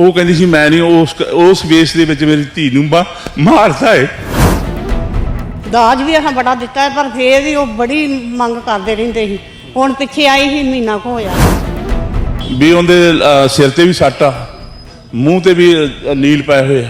ਉਹ ਕਹਿੰਦੀ ਸੀ ਮੈਂ ਨਹੀਂ ਉਸ ਉਸ ਵੇਸ ਦੇ ਵਿੱਚ ਮੇਰੀ ਧੀ ਨੂੰ ਮਾ- ਮਾਰਦਾ ਏ। ਦਾਜ ਵੀ ਅਸਾਂ ਬੜਾ ਦਿੱਤਾ ਪਰ ਫੇਰ ਵੀ ਉਹ ਬੜੀ ਮੰਗ ਕਰਦੇ ਰਹਿੰਦੇ ਸੀ। ਹੁਣ ਪਿੱਛੇ ਆਈ ਸੀ ਮਹੀਨਾ ਕੁ ਹੋਇਆ। ਵੀ ਉਹਦੇ ਸਿਰ ਤੇ ਵੀ ਸੱਟ ਆ ਮੂੰਹ ਤੇ ਵੀ ਨੀਲ ਪਏ ਹੋਏ ਆ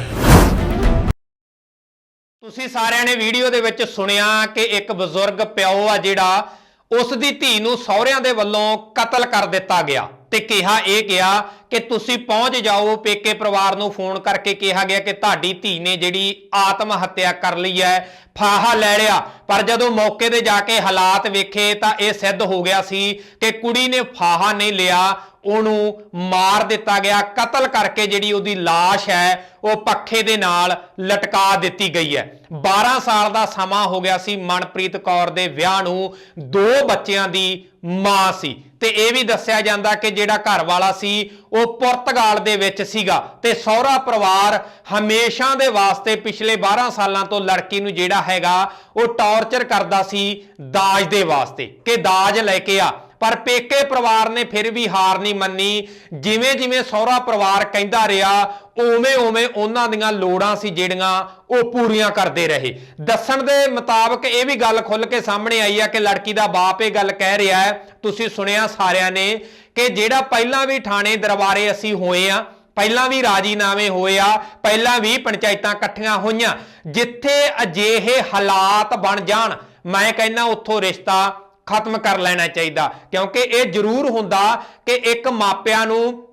ਤੁਸੀਂ ਸਾਰਿਆਂ ਨੇ ਵੀਡੀਓ ਦੇ ਵਿੱਚ ਸੁਣਿਆ ਕਿ ਇੱਕ ਬਜ਼ੁਰਗ ਪਿਓ ਆ ਜਿਹੜਾ ਉਸ ਦੀ ਧੀ ਨੂੰ ਸਹੁਰਿਆਂ ਦੇ ਵੱਲੋਂ ਕਤਲ ਕਰ ਦਿੱਤਾ ਗਿਆ। ਤੇ ਕਿਹਾ ਇਹ ਗਿਆ ਕਿ ਤੁਸੀਂ ਪਹੁੰਚ ਜਾਓ, ਪੇਕੇ ਪਰਿਵਾਰ ਨੂੰ ਫੋਨ ਕਰਕੇ ਕਿਹਾ ਗਿਆ ਕਿ ਤੁਹਾਡੀ ਧੀ ਨੇ ਜਿਹੜੀ ਆਤਮ ਹੱਤਿਆ ਕਰ ਲਈ ਹੈ, ਫਾਹਾ ਲੈ ਲਿਆ। ਪਰ ਜਦੋਂ ਮੌਕੇ ਤੇ ਜਾ ਕੇ ਹਾਲਾਤ ਵੇਖੇ ਤਾਂ ਇਹ ਸਿੱਧ ਹੋ ਗਿਆ ਸੀ ਕਿ ਕੁੜੀ ਨੇ ਫਾਹਾ ਨਹੀਂ ਲਿਆ। ਉਹਨੂੰ ਮਾਰ ਦਿੱਤਾ ਗਿਆ। ਕਤਲ ਕਰਕੇ ਜਿਹੜੀ ਉਹਦੀ লাশ ਹੈ, ਉਹ ਪੱਖੇ ਦੇ ਨਾਲ ਲਟਕਾ ਦਿੱਤੀ ਗਈ ਹੈ। 12 ਸਾਲ ਦਾ ਸਮਾਂ ਹੋ ਗਿਆ ਸੀ ਮਨਪ੍ਰੀਤ ਕੌਰ ਦੇ ਵਿਆਹ ਨੂੰ। ਦੋ ਬੱਚਿਆਂ ਦੀ ਮਾਂ ਸੀ। ਤੇ ਇਹ ਵੀ ਦੱਸਿਆ ਜਾਂਦਾ ਕਿ ਜਿਹੜਾ ਘਰ ਵਾਲਾ ਸੀ, ਉਹ ਪੁਰਤਗਾਲ ਦੇ ਵਿੱਚ ਸੀਗਾ। ਤੇ ਸਹੁਰਾ ਪਰਿਵਾਰ ਹਮੇਸ਼ਾ ਦੇ ਵਾਸਤੇ ਪਿਛਲੇ 12 ਸਾਲਾਂ ਤੋਂ ਲੜਕੀ ਨੂੰ ਜਿਹੜਾ ਹੈਗਾ, ਉਹ ਟੌਰਚਰ ਕਰਦਾ ਸੀ ਦਾਜ ਦੇ ਵਾਸਤੇ। ਕਿ ਦਾਜ ਲੈ ਕੇ ਆ। ਪਰ ਪੇਕੇ ਪਰਿਵਾਰ ਨੇ ਫਿਰ ਵੀ ਹਾਰ ਨਹੀਂ ਮੰਨੀ। ਜਿਵੇਂ ਜਿਵੇਂ ਸਹੁਰਾ ਪਰਿਵਾਰ ਕਹਿੰਦਾ ਰਿਹਾ ਉਵੇਂ ਉਵੇਂ ਉਹਨਾਂ ਦੀਆਂ ਲੋੜਾਂ ਸੀ ਜਿਹੜੀਆਂ ਉਹ ਪੂਰੀਆਂ ਕਰਦੇ ਰਹੇ। ਦੱਸਣ ਦੇ ਮੁਤਾਬਕ ਇਹ ਵੀ ਗੱਲ ਖੁੱਲ ਕੇ ਸਾਹਮਣੇ ਆਈ ਆ ਕਿ ਲੜਕੀ ਦਾ ਬਾਪ ਇਹ ਗੱਲ ਕਹਿ ਰਿਹਾ ਹੈ। ਤੁਸੀਂ ਸੁਣਿਆ ਸਾਰਿਆਂ ਨੇ ਕਿ ਜਿਹੜਾ ਪਹਿਲਾਂ ਵੀ ਥਾਣੇ ਦਰਬਾਰੇ ਅਸੀਂ ਹੋਏ ਆ, ਪਹਿਲਾਂ ਵੀ ਰਾਜੀਨਾਮੇ ਹੋਏ ਆ, ਪਹਿਲਾਂ ਵੀ ਪੰਚਾਇਤਾਂ ਇਕੱਠੀਆਂ ਹੋਈਆਂ, ਜਿੱਥੇ ਅਜਿਹੇ ਹਾਲਾਤ ਬਣ ਜਾਣ, ਮੈਂ ਕਹਿੰਦਾ ਉੱਥੋਂ ਰਿਸ਼ਤਾ ਖਤਮ ਕਰ ਲੈਣਾ ਚਾਹੀਦਾ। ਕਿਉਂਕਿ ਇਹ ਜ਼ਰੂਰ ਹੁੰਦਾ ਕਿ ਇੱਕ ਮਾਪਿਆਂ ਨੂੰ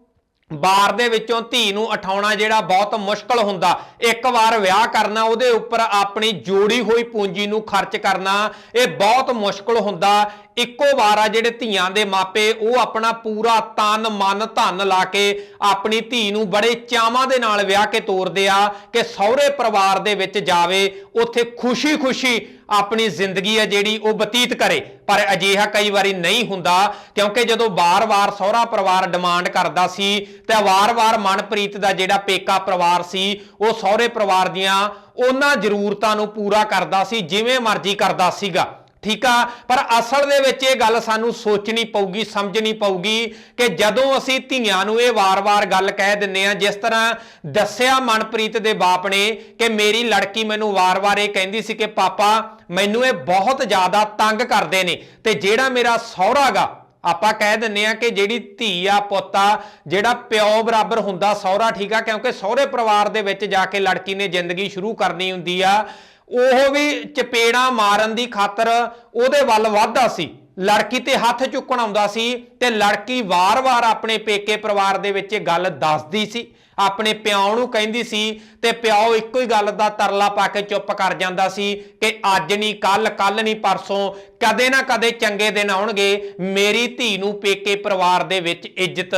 ਬਾਰ ਦੇ ਵਿੱਚੋਂ ਧੀ ਨੂੰ ਉਠਾਉਣਾ ਜਿਹੜਾ ਬਹੁਤ ਮੁਸ਼ਕਲ ਹੁੰਦਾ। ਇੱਕ ਵਾਰ ਵਿਆਹ ਕਰਨਾ, ਉਹਦੇ ਉੱਪਰ ਆਪਣੀ ਜੋੜੀ ਹੋਈ ਪੂੰਜੀ ਨੂੰ ਖਰਚ ਕਰਨਾ, ਇਹ ਬਹੁਤ ਮੁਸ਼ਕਲ ਹੁੰਦਾ। ਇੱਕੋ ਵਾਰ ਆ ਜਿਹੜੇ ਧੀਆਂ ਦੇ ਮਾਪੇ, ਉਹ ਆਪਣਾ ਪੂਰਾ ਤਨ, ਮਨ, ਧਨ ਲਾ ਕੇ ਆਪਣੀ ਧੀ ਨੂੰ ਬੜੇ ਚਾਵਾਂ ਦੇ ਨਾਲ ਵਿਆਹ ਕੇ ਤੋਰਦੇ ਆ ਕਿ ਸਹੁਰੇ ਪਰਿਵਾਰ ਦੇ ਵਿੱਚ ਜਾਵੇ, ਉੱਥੇ ਖੁਸ਼ੀ-ਖੁਸ਼ੀ ਆਪਣੀ ਜ਼ਿੰਦਗੀ ਹੈ ਜਿਹੜੀ ਉਹ ਬਤੀਤ ਕਰੇ। ਪਰ ਅਜਿਹਾ ਕਈ ਵਾਰੀ ਨਹੀਂ ਹੁੰਦਾ, ਕਿਉਂਕਿ ਜਦੋਂ ਵਾਰ-ਵਾਰ ਸਹੁਰਾ ਪਰਿਵਾਰ ਡਿਮਾਂਡ ਕਰਦਾ ਸੀ, ਤੇ ਵਾਰ-ਵਾਰ ਮਨਪ੍ਰੀਤ ਦਾ ਜਿਹੜਾ ਪੇਕਾ ਪਰਿਵਾਰ ਸੀ, ਉਹ ਸਹੁਰੇ ਪਰਿਵਾਰ ਦੀਆਂ ਉਹਨਾਂ ਜ਼ਰੂਰਤਾਂ ਨੂੰ ਪੂਰਾ ਕਰਦਾ ਸੀ, ਜਿਵੇਂ ਮਰਜ਼ੀ ਕਰਦਾ ਸੀਗਾ। ਠੀਕ ਆ? ਪਰ ਅਸਲ ਦੇ ਵਿੱਚ ਇਹ ਗੱਲ ਸਾਨੂੰ ਸੋਚਣੀ ਪਊਗੀ, ਸਮਝਣੀ ਪਊਗੀ ਕਿ ਜਦੋਂ ਅਸੀਂ ਧੀਆਂ ਨੂੰ ਇਹ ਵਾਰ-ਵਾਰ ਗੱਲ ਕਹਿ ਦਿੰਨੇ ਆ ਜਿਸ ਤਰ੍ਹਾਂ ਦੱਸਿਆ ਮਨਪ੍ਰੀਤ ਦੇ ਬਾਪ ਨੇ ਕਿ ਮੇਰੀ ਲੜਕੀ ਮੈਨੂੰ ਵਾਰ-ਵਾਰ ਇਹ ਕਹਿੰਦੀ ਸੀ ਕਿ ਪਾਪਾ, ਮੈਨੂੰ ਇਹ ਬਹੁਤ ਜ਼ਿਆਦਾ ਤੰਗ ਕਰਦੇ ਨੇ ਤੇ ਜਿਹੜਾ ਮੇਰਾ ਸਹੁਰਾ ਗਾ, ਆਪਾਂ ਕਹਿ ਦਿੰਨੇ ਆ ਕਿ ਜਿਹੜੀ ਧੀ ਆ, ਪੁੱਤ ਆ, ਜਿਹੜਾ ਪਿਓ ਬਰਾਬਰ ਹੁੰਦਾ ਸਹੁਰਾ, ਠੀਕ ਆ? ਕਿਉਂਕਿ ਸਹੁਰੇ ਪਰਿਵਾਰ ਦੇ ਵਿੱਚ ਜਾ ਕੇ ਲੜਕੀ ਨੇ ਜ਼ਿੰਦਗੀ ਸ਼ੁਰੂ ਕਰਨੀ ਹੁੰਦੀ ਆ। ਉਹ ਵੀ ਚਪੇੜਾਂ ਮਾਰਨ ਦੀ ਖਾਤਰ ਉਹਦੇ ਵੱਲ ਵੱਧਦਾ ਸੀ। ਲੜਕੀ ਤੇ ਹੱਥ ਚੁੱਕਣ ਆਉਂਦਾ ਸੀ ਤੇ ਲੜਕੀ ਵਾਰ-ਵਾਰ ਆਪਣੇ ਪੇਕੇ ਪਰਿਵਾਰ ਦੇ ਵਿੱਚ ਇਹ ਗੱਲ ਦੱਸਦੀ ਸੀ। ਆਪਣੇ ਪਿਓ ਨੂੰ ਕਹਿੰਦੀ ਸੀ ਤੇ ਪਿਓ ਇੱਕੋ ਹੀ ਗੱਲ ਦਾ ਤਰਲਾ ਪਾ ਕੇ ਚੁੱਪ ਕਰ ਜਾਂਦਾ ਸੀ ਕਿ ਅੱਜ ਨਹੀਂ ਕੱਲ ਕੱਲ ਨਹੀਂ, ਪਰਸੋਂ, ਕਦੇ ਨਾ ਕਦੇ ਚੰਗੇ ਦਿਨ ਆਉਣਗੇ। ਮੇਰੀ ਧੀ ਨੂੰ ਪੇਕੇ ਪਰਿਵਾਰ ਦੇ ਵਿੱਚ ਇੱਜ਼ਤ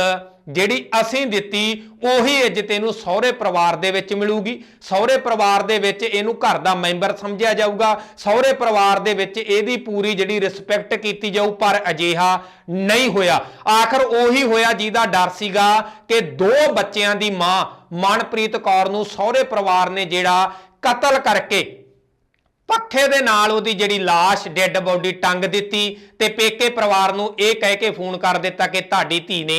ਜਿਹੜੀ ਅਸੀਂ ਦਿੱਤੀ, ਉਹੀ ਇੱਜ਼ਤ ਇਹਨੂੰ ਸਹੁਰੇ ਪਰਿਵਾਰ ਦੇ ਵਿੱਚ ਮਿਲੂਗੀ। ਸਹੁਰੇ ਪਰਿਵਾਰ ਦੇ ਵਿੱਚ ਇਹਨੂੰ ਘਰ ਦਾ ਮੈਂਬਰ ਸਮਝਿਆ ਜਾਊਗਾ। ਸਹੁਰੇ ਪਰਿਵਾਰ ਦੇ ਵਿੱਚ ਇਹਦੀ ਪੂਰੀ ਜਿਹੜੀ ਰਿਸਪੈਕਟ ਕੀਤੀ ਜਾਊ, ਪਰ ਅਜਿਹਾ ਨਹੀਂ ਹੋਇਆ। ਆਖਰ ਉਹੀ ਹੋਇਆ ਜਿਹਦਾ ਡਰ ਸੀਗਾ ਕਿ ਦੋ ਬੱਚਿਆਂ ਦੀ ਮਾਂ ਮਨਪ੍ਰੀਤ ਕੌਰ ਨੂੰ ਸਹੁਰੇ ਪਰਿਵਾਰ ਨੇ ਜਿਹੜਾ ਕਤਲ ਕਰਕੇ ਪੱਖੇ ਦੇ ਨਾਲ ਉਹਦੀ ਜਿਹੜੀ লাশ ਡੈੱਡ ਬੋਡੀ ਟੰਗ ਦਿੱਤੀ ਤੇ ਪੇਕੇ ਪਰਿਵਾਰ ਨੂੰ ਇਹ ਕਹਿ ਕੇ ਫੋਨ ਕਰ ਦਿੱਤਾ ਕਿ ਤੁਹਾਡੀ ਧੀ ਨੇ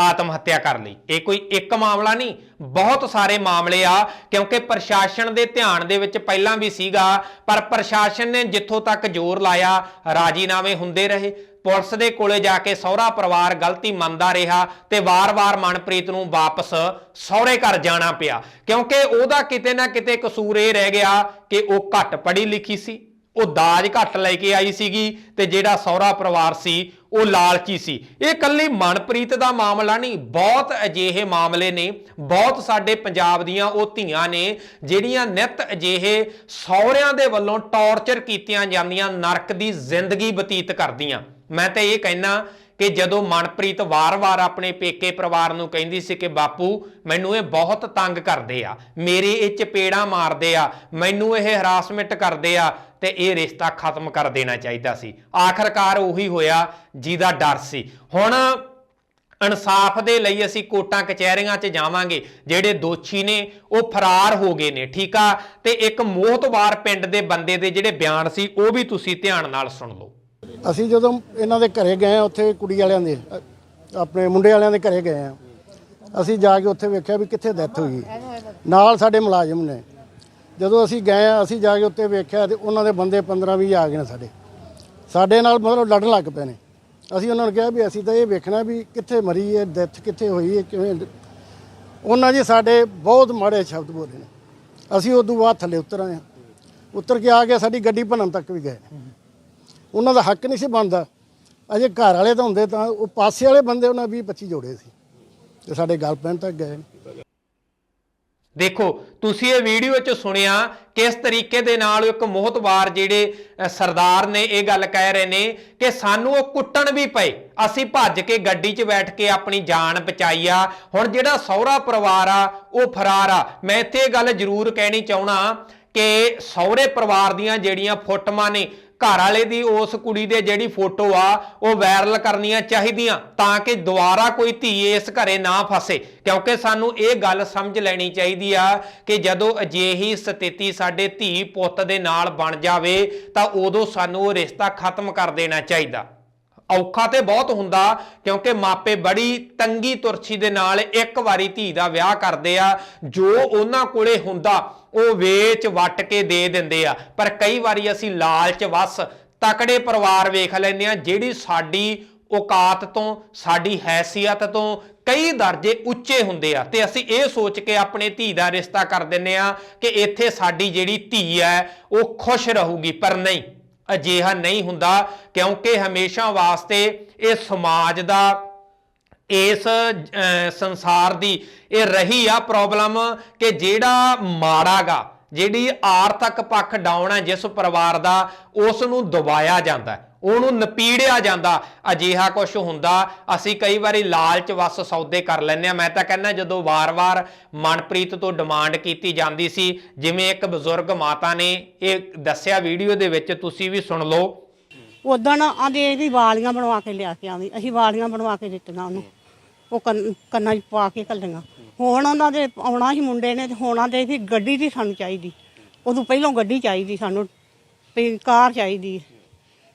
ਆਤਮ ਹੱਤਿਆ ਕਰ ਲਈ। ਇਹ ਕੋਈ ਇੱਕ ਮਾਮਲਾ ਨਹੀਂ, ਬਹੁਤ ਸਾਰੇ ਮਾਮਲੇ ਆ, ਕਿਉਂਕਿ ਪ੍ਰਸ਼ਾਸਨ ਦੇ ਧਿਆਨ ਦੇ ਵਿੱਚ ਪਹਿਲਾਂ ਵੀ ਸੀਗਾ, ਪਰ ਪ੍ਰਸ਼ਾਸਨ ਨੇ ਜਿੱਥੋਂ ਤੱਕ ਜ਼ੋਰ ਲਾਇਆ, ਰਾਜੀਨਾਮੇ ਹੁੰਦੇ ਰਹੇ। ਪੁਲਿਸ ਦੇ ਕੋਲੇ ਜਾ ਕੇ ਸਹੁਰਾ ਪਰਿਵਾਰ ਗਲਤੀ ਮੰਨਦਾ ਰਿਹਾ ਤੇ ਵਾਰ-ਵਾਰ ਮਨਪ੍ਰੀਤ ਨੂੰ ਵਾਪਸ ਸਹੁਰੇ ਘਰ ਜਾਣਾ ਪਿਆ। ਕਿਉਂਕਿ ਉਹਦਾ ਕਿਤੇ ਨਾ ਕਿਤੇ ਕਸੂਰ ਇਹ ਰਹਿ ਗਿਆ ਕਿ ਉਹ ਘੱਟ ਪੜ੍ਹੀ ਲਿਖੀ ਸੀ। ਉਹ ਦਾਜ ਘੱਟ ਲੈ ਕੇ ਆਈ ਸੀਗੀ ਤੇ ਜਿਹੜਾ ਸਹੁਰਾ ਪਰਿਵਾਰ ਸੀ, ਉਹ ਲਾਲਚੀ ਸੀ। ਇਹ ਕੱਲੀ ਮਨਪ੍ਰੀਤ ਦਾ ਮਾਮਲਾ ਨਹੀਂ, ਬਹੁਤ ਅਜਿਹੇ ਮਾਮਲੇ ਨੇ। ਬਹੁਤ ਸਾਡੇ ਪੰਜਾਬ ਦੀਆਂ ਉਹ ਧੀਆਂ ਨੇ, ਜਿਹੜੀਆਂ ਨਿਤ ਅਜਿਹੇ ਸਹੁਰਿਆਂ ਦੇ ਵੱਲੋਂ ਟੌਰਚਰ ਕੀਤੀਆਂ ਜਾਂਦੀਆਂ, ਨਰਕ ਦੀ ਜ਼ਿੰਦਗੀ ਬਤੀਤ ਕਰਦੀਆਂ। ਮੈਂ ਤਾਂ ਇਹ ਕਹਿਣਾ ਕਿ ਜਦੋਂ ਮਨਪ੍ਰੀਤ ਵਾਰ-ਵਾਰ ਆਪਣੇ ਪੇਕੇ ਪਰਿਵਾਰ ਨੂੰ ਕਹਿੰਦੀ ਸੀ ਕਿ ਬਾਪੂ, ਮੈਨੂੰ ਇਹ ਬਹੁਤ ਤੰਗ ਕਰਦੇ ਆ, ਮੇਰੇ ਇਹ ਚਪੇੜਾਂ ਮਾਰਦੇ ਆ, ਮੈਨੂੰ ਇਹ ਹਰਾਸਮੈਂਟ ਕਰਦੇ ਆ ਤੇ ਇਹ ਰਿਸ਼ਤਾ ਖਤਮ ਕਰ ਦੇਣਾ ਚਾਹੀਦਾ ਸੀ। ਆਖਰਕਾਰ ਉਹੀ ਹੋਇਆ, ਜਿਹਦਾ ਡਰ ਸੀ। ਹੁਣ ਇਨਸਾਫ ਦੇ ਲਈ ਅਸੀਂ ਕੋਟਾਂ ਕਚਹਿਰੀਆਂ 'ਚ ਜਾਵਾਂਗੇ, ਜਿਹੜੇ ਦੋਸ਼ੀ ਨੇ, ਉਹ ਫਰਾਰ ਹੋ ਗਏ ਨੇ, ਠੀਕ ਆ? ਤੇ ਇੱਕ ਮੋਹਤਵਾਰ ਪਿੰਡ ਦੇ ਬੰਦੇ ਦੇ ਜਿਹੜੇ ਬਿਆਨ ਸੀ, ਉਹ ਵੀ ਤੁਸੀਂ ਧਿਆਨ ਨਾਲ ਸੁਣ ਲਓ। ਅਸੀਂ ਜਦੋਂ ਇਹਨਾਂ ਦੇ ਘਰੇ ਗਏ ਆ ਉੱਥੇ ਕੁੜੀ ਵਾਲਿਆਂ ਦੇ ਅ, ਆਪਣੇ ਮੁੰਡੇ ਵਾਲਿਆਂ ਦੇ ਘਰੇ ਗਏ ਆ ਅਸੀਂ ਜਾ ਕੇ ਉੱਥੇ ਵੇਖਿਆ ਵੀ ਕਿੱਥੇ ਡੈਥ ਹੋਈ। ਨਾਲ ਸਾਡੇ ਮੁਲਾਜ਼ਮ ਨੇ। ਜਦੋਂ ਅਸੀਂ ਗਏ ਆ ਅਸੀਂ ਜਾ ਕੇ ਉੱਤੇ ਵੇਖਿਆ ਤੇ ਉਹਨਾਂ ਦੇ ਬੰਦੇ 15 20 ਆ ਗਏ ਨੇ ਸਾਡੇ। ਸਾਡੇ ਨਾਲ ਮਤਲਬ ਲੜਨ ਲੱਗ ਪਏ ਨੇ। ਅਸੀਂ ਉਹਨਾਂ ਨੂੰ ਕਿਹਾ ਵੀ ਅਸੀਂ ਤਾਂ ਇਹ ਵੇਖਣਾ ਵੀ ਕਿੱਥੇ ਮਰੀ ਹੈ ਡੈਥ ਕਿੱਥੇ ਹੋਈ ਹੈ ਕਿਵੇਂ ਉਹਨਾਂ ਜੀ ਸਾਡੇ ਬਹੁਤ ਮਾੜੇ ਸ਼ਬਦ ਬੋਲੇ ਨੇ। ਅਸੀਂ ਉਦੋਂ ਬਾਅਦ ਥੱਲੇ ਉਤਰ ਆਏ ਹਾਂ। ਉਤਰ ਕੇ ਆ ਕੇ ਸਾਡੀ ਗੱਡੀ ਭੰਨਣ ਤੱਕ ਵੀ ਗਏ। ਉਹਨਾਂ ਦਾ ਹੱਕ ਨਹੀਂ ਸੀ ਬਣਦਾ। ਅਜੇ ਘਰ ਵਾਲੇ ਤਾਂ ਹੁੰਦੇ ਤਾਂ ਉਹ ਪਾਸੇ ਵਾਲੇ ਬੰਦੇ ਉਹਨਾਂ 20 25 ਜੋੜੇ ਸੀ। ਤੇ ਸਾਡੇ ਗੱਲ ਪੈਣ ਤੱਕ ਗਏ ਦੇਖੋ, ਤੁਸੀਂ ਇਹ ਵੀਡੀਓ 'ਚ ਸੁਣਿਆ ਕਿਸ ਤਰੀਕੇ ਦੇ ਨਾਲ ਇੱਕ ਮੋਹਤਵਾਰ ਜਿਹੜੇ ਸਰਦਾਰ ਨੇ ਇਹ ਗੱਲ ਕਹਿ ਰਹੇ ਨੇ ਕਿ ਸਾਨੂੰ ਉਹ ਕੁੱਟਣ ਵੀ ਪਏ। ਅਸੀਂ ਭੱਜ ਕੇ ਗੱਡੀ 'ਚ ਬੈਠ ਕੇ ਆਪਣੀ ਜਾਨ ਬਚਾਈ ਆ। ਹੁਣ ਜਿਹੜਾ ਸਹੁਰਾ ਪਰਿਵਾਰ ਆ, ਉਹ ਫਰਾਰ ਆ। ਮੈਂ ਇੱਥੇ ਇਹ ਗੱਲ ਜ਼ਰੂਰ ਕਹਿਣੀ ਚਾਹਣਾ ਕਿ ਸਹੁਰੇ ਪਰਿਵਾਰ ਦੀਆਂ ਜਿਹੜੀਆਂ ਫੋਟੋਆਂ ਨੇ ਘਰ ਵਾਲੇ ਦੀ ਉਸ ਕੁੜੀ ਦੇ ਜਿਹੜੀ ਫੋਟੋ ਆ, ਉਹ ਵਾਇਰਲ ਕਰਨੀਆਂ ਚਾਹੀਦੀਆਂ ਤਾਂ ਕਿ ਦੁਬਾਰਾ ਕੋਈ ਧੀ ਇਸ ਘਰੇ ਨਾ ਫਸੇ। ਕਿਉਂਕਿ ਸਾਨੂੰ ਇਹ ਗੱਲ ਸਮਝ ਲੈਣੀ ਚਾਹੀਦੀ ਆ ਕਿ ਜਦੋਂ ਅਜਿਹੀ ਸਥਿਤੀ ਸਾਡੇ ਧੀ ਪੁੱਤ ਦੇ ਨਾਲ ਬਣ ਜਾਵੇ, ਤਾਂ ਉਦੋਂ ਸਾਨੂੰ ਉਹ ਰਿਸ਼ਤਾ ਖਤਮ ਕਰ ਦੇਣਾ ਚਾਹੀਦਾ। ਔਖਾ ਤੇ ਬਹੁਤ ਹੁੰਦਾ, ਕਿਉਂਕਿ ਮਾਪੇ ਬੜੀ ਤੰਗੀ ਤੁਰਛੀ ਦੇ ਨਾਲ ਇੱਕ ਵਾਰੀ ਧੀ ਦਾ ਵਿਆਹ ਕਰਦੇ ਆ, ਜੋ ਉਹਨਾਂ ਕੋਲੇ ਹੁੰਦਾ, ਉਹ ਵੇਚ ਵੱਟ ਕੇ ਦੇ ਦਿੰਦੇ ਆ। ਪਰ ਕਈ ਵਾਰੀ ਅਸੀਂ ਲਾਲਚ ਵਸ ਤਕੜੇ ਪਰਿਵਾਰ ਵੇਖ ਲੈਂਦੇ ਆ, ਜਿਹੜੀ ਸਾਡੀ ਔਕਾਤ ਤੋਂ, ਸਾਡੀ ਹੈਸੀਅਤ ਤੋਂ ਕਈ ਦਰਜੇ ਉੱਚੇ ਹੁੰਦੇ ਆ। ਤੇ ਅਸੀਂ ਇਹ ਸੋਚ ਕੇ ਆਪਣੇ ਧੀ ਦਾ ਰਿਸ਼ਤਾ ਕਰ ਦਿੰਨੇ ਆ ਕਿ ਇੱਥੇ ਸਾਡੀ ਜਿਹੜੀ ਧੀ ਹੈ, ਉਹ ਖੁਸ਼ ਰਹੂਗੀ, ਪਰ ਨਹੀਂ। ਅਜਿਹਾ ਨਹੀਂ ਹੁੰਦਾ ਕਿਉਂਕਿ ਹਮੇਸ਼ਾ ਵਾਸਤੇ ਇਹ ਸਮਾਜ ਦਾ ਇਸ ਸੰਸਾਰ ਦੀ ਇਹ ਰਹੀ ਆ ਪ੍ਰੋਬਲਮ ਕਿ ਜਿਹੜਾ ਮਾੜਾਗਾ ਜਿਹੜੀ ਆਰਥਿਕ ਪੱਖ ਡਾਊਨ ਹੈ ਜਿਸ ਪਰਿਵਾਰ ਦਾ ਉਸ ਨੂੰ ਦਬਾਇਆ ਜਾਂਦਾ ਹੈ, ਉਹਨੂੰ ਨਪੀੜਿਆ ਜਾਂਦਾ, ਅਜਿਹਾ ਕੁਝ ਹੁੰਦਾ। ਅਸੀਂ ਕਈ ਵਾਰੀ ਲਾਲਚ ਵਸ ਸੌਦੇ ਕਰ ਲੈਂਦੇ ਆ ਮੈਂ ਤਾਂ ਕਹਿੰਦਾ, ਜਦੋਂ ਵਾਰ-ਵਾਰ ਮਨਪ੍ਰੀਤ ਤੋਂ ਡਿਮਾਂਡ ਕੀਤੀ ਜਾਂਦੀ ਸੀ, ਜਿਵੇਂ ਇੱਕ ਬਜ਼ੁਰਗ ਮਾਤਾ ਨੇ ਇਹ ਦੱਸਿਆ ਵੀਡੀਓ ਦੇ ਵਿੱਚ, ਤੁਸੀਂ ਵੀ ਸੁਣ ਲਓ। ਉਦੋਂ ਆਂਦੇ ਇਹਦੀ ਵਾਲੀਆਂ ਬਣਵਾ ਕੇ ਲਿਆ ਕੇ ਆਵੀਂ ਅਸੀਂ ਵਾਲੀਆਂ ਬਣਵਾ ਕੇ ਦਿੱਤੀਆਂ ਉਹਨੂੰ। ਉਹ ਕੰਨਾਂ 'ਚ ਪਾ ਕੇ ਕੱਲੀਆਂ। ਹੁਣ ਉਹਨਾਂ ਦੇ ਆਉਣਾ ਹੀ ਮੁੰਡੇ ਨੇ ਤੇ ਹੋਣਾ ਦੇ ਸੀ, ਗੱਡੀ ਦੀ ਸਾਨੂੰ ਚਾਹੀਦੀ। ਉਦੋਂ ਪਹਿਲਾਂ ਗੱਡੀ ਚਾਹੀਦੀ ਸਾਨੂੰ ਕਾਰ ਚਾਹੀਦੀ।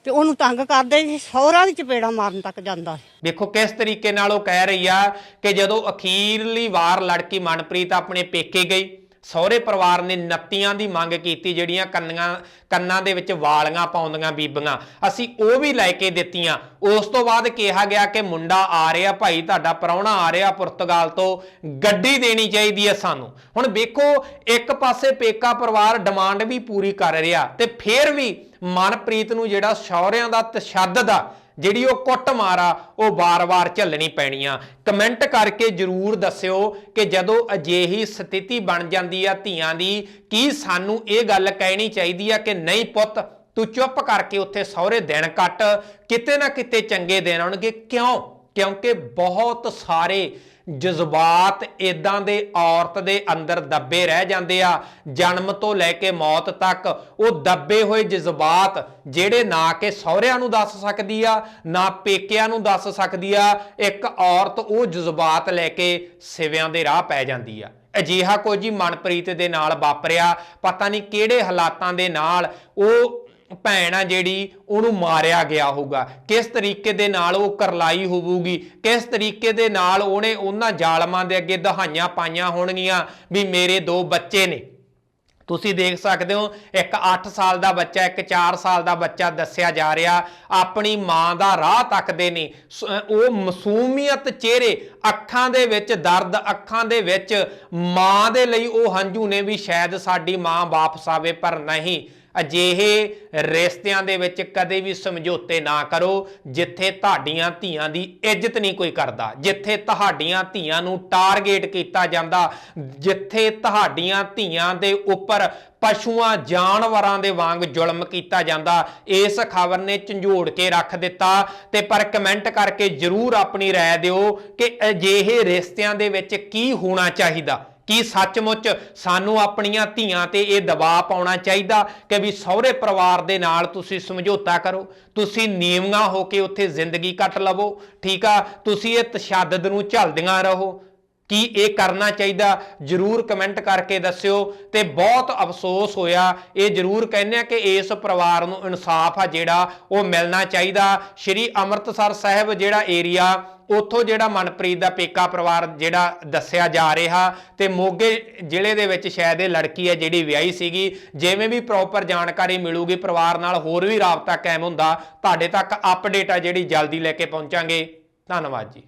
ਤੇ ਉਹਨੂੰ ਤੰਗ ਕਰਦੇ ਸੀ, ਸਹੁਰਾ ਦੀ ਚਪੇੜਾ ਮਾਰਨ ਤੱਕ ਜਾਂਦਾ ਸੀ। ਦੇਖੋ ਕਿਸ ਤਰੀਕੇ ਨਾਲ ਉਹ ਕਹਿ ਰਹੀ ਆ ਕਿ ਜਦੋਂ ਅਖੀਰਲੀ ਵਾਰ ਲੜਕੀ ਮਨਪ੍ਰੀਤ ਆਪਣੇ ਪੇਕੇ ਗਈ, ਸਹੁਰੇ ਪਰਿਵਾਰ ਨੇ ਨੱਤੀਆਂ ਦੀ ਮੰਗ ਕੀਤੀ ਜਿਹੜੀਆਂ ਕੰਨਾਂ ਕੰਨਾਂ ਦੇ ਵਿੱਚ ਵਾਲੀਆਂ ਪਾਉਂਦੀਆਂ ਬੀਬੀਆਂ। ਅਸੀਂ ਉਹ ਵੀ ਲੈ ਕੇ ਦਿੱਤੀਆਂ। ਉਸ ਤੋਂ ਬਾਅਦ ਕਿਹਾ ਗਿਆ ਕਿ ਮੁੰਡਾ ਆ ਰਿਹਾ, ਭਾਈ ਤੁਹਾਡਾ ਪ੍ਰਾਹੁਣਾ ਆ ਰਿਹਾ ਪੁਰਤਗਾਲ ਤੋਂ, ਗੱਡੀ ਦੇਣੀ ਚਾਹੀਦੀ ਹੈ ਸਾਨੂੰ। ਹੁਣ ਵੇਖੋ, ਇੱਕ ਪਾਸੇ ਪੇਕਾ ਪਰਿਵਾਰ ਡਿਮਾਂਡ ਵੀ ਪੂਰੀ ਕਰ ਰਿਹਾ ਤੇ ਫਿਰ ਵੀ ਮਨਪ੍ਰੀਤ ਨੂੰ ਜਿਹੜਾ ਸਹੁਰਿਆਂ ਦਾ ਤਸ਼ੱਦਦ ਆ, ਜਿਹੜੀ ਉਹ ਕੁੱਟ ਮਾਰਾ ਉਹ ਵਾਰ-ਵਾਰ ਝੱਲਣੀ ਪੈਣੀ ਆ। ਕਮੈਂਟ ਕਰਕੇ ਜਰੂਰ ਦੱਸਿਓ ਕਿ ਜਦੋਂ ਅਜਿਹੀ ਸਥਿਤੀ ਬਣ ਜਾਂਦੀ ਆ ਧੀਆਂ ਦੀ, ਕੀ ਸਾਨੂੰ ਇਹ ਗੱਲ ਕਹਿਣੀ ਚਾਹੀਦੀ ਆ ਕਿ ਨਹੀਂ ਪੁੱਤ, ਤੂੰ ਚੁੱਪ ਕਰਕੇ ਉੱਥੇ ਸਹੁਰੇ ਦਿਨ ਕੱਟ, ਕਿਤੇ ਨਾ ਕਿਤੇ ਚੰਗੇ ਦਿਨ ਆਉਣਗੇ, ਕਿਉਂ? ਕਿਉਂਕਿ ਬਹੁਤ ਸਾਰੇ ਜਜ਼ਬਾਤ ਇਦਾਂ ਦੇ ਔਰਤ ਦੇ ਅੰਦਰ ਦੱਬੇ ਰਹਿ ਜਾਂਦੇ ਆ, ਜਨਮ ਤੋਂ ਲੈ ਕੇ ਮੌਤ ਤੱਕ, ਉਹ ਦੱਬੇ ਹੋਏ ਜਜ਼ਬਾਤ ਜਿਹੜੇ ਨਾ ਕਿ ਸਹੁਰਿਆਂ ਨੂੰ ਦੱਸ ਸਕਦੀ ਆ, ਨਾ ਪੇਕਿਆਂ ਨੂੰ ਦੱਸ ਸਕਦੀ ਆ, ਇੱਕ ਔਰਤ ਉਹ ਜਜ਼ਬਾਤ ਲੈ ਕੇ ਸਿਵਿਆਂ ਦੇ ਰਾਹ ਪੈ ਜਾਂਦੀ ਆ। ਅਜਿਹਾ ਕੁਝ ਹੀ ਮਨਪ੍ਰੀਤ ਦੇ ਨਾਲ ਵਾਪਰਿਆ, ਪਤਾ ਨਹੀਂ ਕਿਹੜੇ ਹਾਲਾਤਾਂ ਦੇ ਨਾਲ ਉਹ ਭੈਣ ਆ ਜਿਹੜੀ ਉਹਨੂੰ ਮਾਰਿਆ ਗਿਆ ਹੋਊਗਾ। ਕਿਸ ਤਰੀਕੇ ਦੇ ਨਾਲ ਉਹ ਕਰਲਾਈ ਹੋਊਗੀ? ਕਿਸ ਤਰੀਕੇ ਦੇ ਨਾਲ ਉਹਨੇ ਉਹਨਾਂ ਜ਼ਾਲਮਾਂ ਦੇ ਅੱਗੇ ਦਹਾਈਆਂ ਪਾਈਆਂ ਹੋਣਗੀਆਂ ਵੀ ਮੇਰੇ ਦੋ ਬੱਚੇ ਨੇ? ਤੁਸੀਂ ਦੇਖ ਸਕਦੇ ਹੋ, ਇੱਕ 8 ਸਾਲ ਦਾ ਬੱਚਾ, ਇੱਕ 4 ਸਾਲ ਦਾ ਬੱਚਾ ਦੱਸਿਆ ਜਾ ਰਿਹਾ, ਆਪਣੀ ਮਾਂ ਦਾ ਰਾਹ ਤੱਕਦੇ ਨੇ। ਉਹ ਮਾਸੂਮੀਅਤ ਚਿਹਰੇ, ਅੱਖਾਂ ਦੇ ਵਿੱਚ ਦਰਦ, ਅੱਖਾਂ ਦੇ ਵਿੱਚ ਮਾਂ ਦੇ ਲਈ ਉਹ ਹੰਝੂ ਨੇ ਵੀ ਸ਼ਾਇਦ ਸਾਡੀ ਮਾਂ ਵਾਪਸ ਆਵੇ, ਪਰ ਨਹੀਂ। ਅਜਿਹੇ ਰਿਸ਼ਤਿਆਂ ਦੇ ਵਿੱਚ ਕਦੇ ਵੀ ਸਮਝੌਤੇ ਨਾ ਕਰੋ ਜਿੱਥੇ ਤੁਹਾਡੀਆਂ ਧੀਆਂ ਦੀ ਇੱਜ਼ਤ ਨਹੀਂ ਕੋਈ ਕਰਦਾ ਜਿੱਥੇ ਤੁਹਾਡੀਆਂ ਧੀਆਂ ਨੂੰ ਟਾਰਗੇਟ ਕੀਤਾ ਜਾਂਦਾ ਜਿੱਥੇ ਤੁਹਾਡੀਆਂ ਧੀਆਂ ਦੇ ਉੱਪਰ ਪਸ਼ੂਆਂ ਜਾਨਵਰਾਂ ਦੇ ਵਾਂਗ ਜ਼ੁਲਮ ਕੀਤਾ ਜਾਂਦਾ ਇਸ ਖਬਰ ਨੇ ਝੰਜੋੜ ਕੇ ਰੱਖ ਦਿੱਤਾ ਤੇ ਪਰ ਕਮੈਂਟ ਕਰਕੇ ਜਰੂਰ ਆਪਣੀ رائے ਦਿਓ ਕਿ ਅਜਿਹੇ ਰਿਸ਼ਤਿਆਂ ਦੇ ਵਿੱਚ ਕੀ ਹੋਣਾ ਚਾਹੀਦਾ ਕੀ ਸੱਚਮੁੱਚ ਸਾਨੂੰ ਆਪਣੀਆਂ ਧੀਆਂ ਤੇ ਇਹ ਦਬਾਅ ਪਾਉਣਾ ਚਾਹੀਦਾ ਕਿ ਵੀ ਸਹੁਰੇ ਪਰਿਵਾਰ ਦੇ ਨਾਲ ਤੁਸੀਂ ਸਮਝੌਤਾ ਕਰੋ, ਤੁਸੀਂ ਨੀਵੀਆਂ ਹੋ ਕੇ ਉੱਥੇ ਜ਼ਿੰਦਗੀ ਕੱਟ ਲਵੋ, ਠੀਕ ਆ? ਤੁਸੀਂ ਇਹ ਤਸ਼ੱਦਦ ਨੂੰ ਝੱਲਦੀਆਂ ਰਹੋ। ਕੀ ਇਹ ਕਰਨਾ ਚਾਹੀਦਾ, ਜਰੂਰ ਕਮੈਂਟ ਕਰਕੇ ਦੱਸਿਓ। ਤੇ ਬਹੁਤ ਅਫਸੋਸ ਹੋਇਆ, ਇਹ ਜਰੂਰ ਕਹਿੰਦੇ ਆ ਕਿ ਇਸ ਪਰਿਵਾਰ ਨੂੰ ਇਨਸਾਫ ਆ ਜਿਹੜਾ ਉਹ ਮਿਲਣਾ ਚਾਹੀਦਾ। ਸ਼੍ਰੀ ਅੰਮ੍ਰਿਤਸਰ ਸਾਹਿਬ ਜਿਹੜਾ ਏਰੀਆ ਉੱਥੋਂ ਜਿਹੜਾ ਮਨਪ੍ਰੀਤ ਦਾ ਪੇਕਾ ਪਰਿਵਾਰ ਜਿਹੜਾ ਦੱਸਿਆ ਜਾ ਰਿਹਾ, ਤੇ ਮੋਗੇ ਜ਼ਿਲ੍ਹੇ ਦੇ ਵਿੱਚ ਸ਼ਾਇਦ ਇਹ ਲੜਕੀ ਹੈ ਜਿਹੜੀ ਵਿਆਹੀ ਸੀਗੀ। ਜਿਵੇਂ ਵੀ ਪ੍ਰੋਪਰ ਜਾਣਕਾਰੀ ਮਿਲੂਗੀ, ਪਰਿਵਾਰ ਨਾਲ ਹੋਰ ਵੀ ਰਾਬਤਾ ਕਾਇਮ ਹੁੰਦਾ, ਤੁਹਾਡੇ ਤੱਕ ਅਪਡੇਟ ਆ ਜਿਹੜੀ ਜਲਦੀ ਲੈ ਕੇ ਪਹੁੰਚਾਂਗੇ। ਧੰਨਵਾਦ ਜੀ।